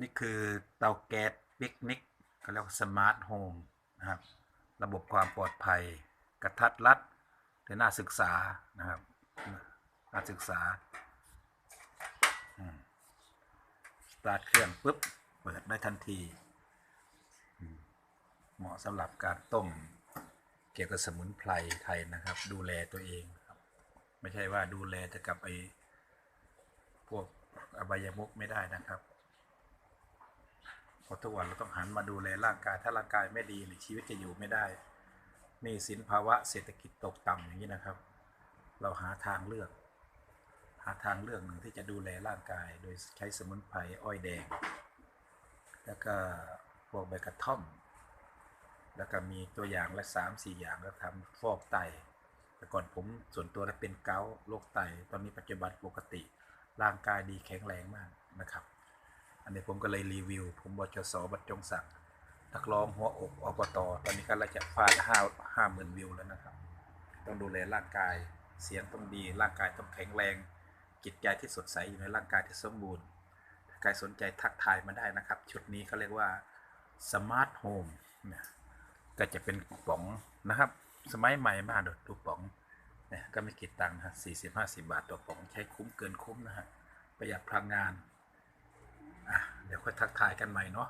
นี่คือเตาแก๊สปิกนิกเขาเรียกว่าสมาร์ทโฮมนะครับ ระบบความปลอดภัย กระทัดรัดและน่าศึกษานะครับน่าศึกษาสตาร์ทเครื่องปุ๊บ เปิดได้ทันที เหมาะสำหรับการต้ม เกี่ยวกับสมุนไพรไทยนะครับ ดูแลตัวเองครับ ไม่ใช่ว่าดูแลจะกับไอพวกอบายมุกไม่ได้นะครับ เพราะทุกวันเราต้องหันมาดูแลร่างกาย ถ้าร่างกายไม่ดีเนี่ยชีวิตจะอยู่ไม่ได้ นี่สินภาวะเศรษฐกิจตกต่ำอย่างนี้นะครับ เราหาทางเลือก หาทางเลือกหนึ่งที่จะดูแลร่างกาย โดยใช้สมุนไพรอ้อยแดง แล้วก็พวกใบกระท่อม แล้วก็มีตัวอย่างละสามสี่อย่างแล้วทำฟอกไต แต่ก่อนผมส่วนตัวแล้วเป็นเกาต์โรคไต ตอนนี้ปัจจุบันปกติ ร่างกายดีแข็งแรงมากนะครับ อันนี้ผมก็เลยรีวิว ผมบจสบัตรจงศักดิ์นักร้องหัวอกอบตตอนนี้ก็เราจะฟาดห้าห้าหมื่นวิวแล้วนะครับ ต้องดูแลร่างกายเสียงต้องดี ร่างกายต้องแข็งแรง จิตใจที่สดใสอยู่ในร่างกายที่สมบูรณ์ถ้าใครสนใจทักทายมาได้นะครับ ชุดนี้เขาเรียกว่าสมาร์ทโฮมเนี่ยก็จะเป็นป๋องนะครับ สมัยใหม่มากดดูป๋องเนี่ยก็ไม่คิดตังค์นะสี่สิบห้าสิบาทต่อป๋องใช้คุ้มเกินคุ้มนะฮะประหยัดพลังงาน เดี๋ยวค่อยทักทายกันใหม่เนาะ